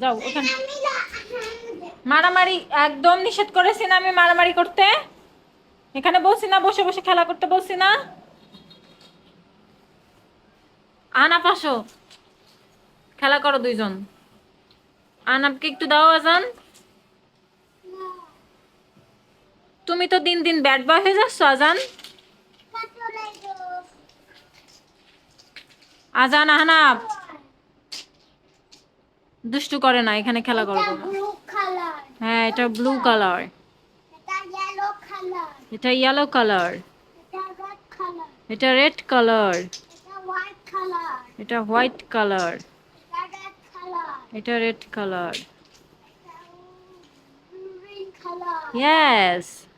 যাও, ওখানে। মারামারি একদম নিষেধ করেছি না আমি মারামারি করতে। এখানে বলছি না, বসে বসে খেলা করতে বলছি না। আনা পাশো খেলা করো দুইজন। আনাপকে একটু দাও, আজান। তুমি তো দিন দিন ব্যাট বয় হয়ে যাচ্ছ, আজান। আজান আহনাব দুষ্টু করে না এখানে খেলা করব হ্যাঁ এটা ব্লু কালার এটা ইয়েলো কালার এটা রেড কালার এটা হোয়াইট কালার এটা রেড কালার এটা